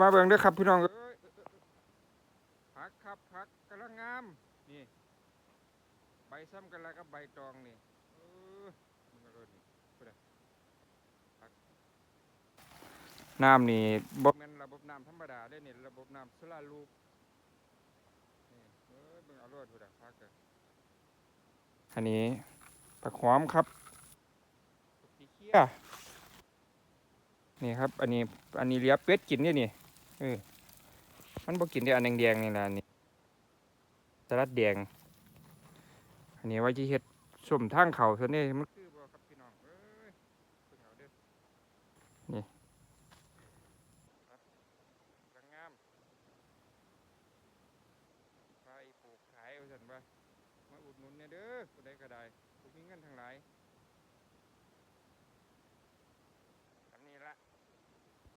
มาเบิ่งเด้อครับพี่น้องเอ้ยผักครับผักกำลังงามนี่ใบซ้ำกันแล้วกับใบตองนี่เออมึงก็รดนี่พูดอะผักน้ำนี่บ่แม่นระบบน้ำธรรมดาได้นี่ระบบน้ำสลาลูปนี่เอ้ยเบิ่งเอารวดพูดอะผักอะอันนี้ผักหอมครับผักชีเขียนี่ครับ อันนี้ อันนี้เลียเป็ดกินเนี่ยนี่ เออมันบ่กินได้อันแดงๆนี่ล่ะนี่สลัดแดง อันนี้ไว้ที่เฮ็ดส้มทางเขาซะนี่มันคือบ่ครับพี่น้องเอ้ยพิ่งเอาเด้อนี่ครับกำลังงามไปปลูกขายเอาซั่นว่ามาอุดหนุนเนี่ยเด้อผู้ใดก็ได้ผู้มีเงินทั้งหลาย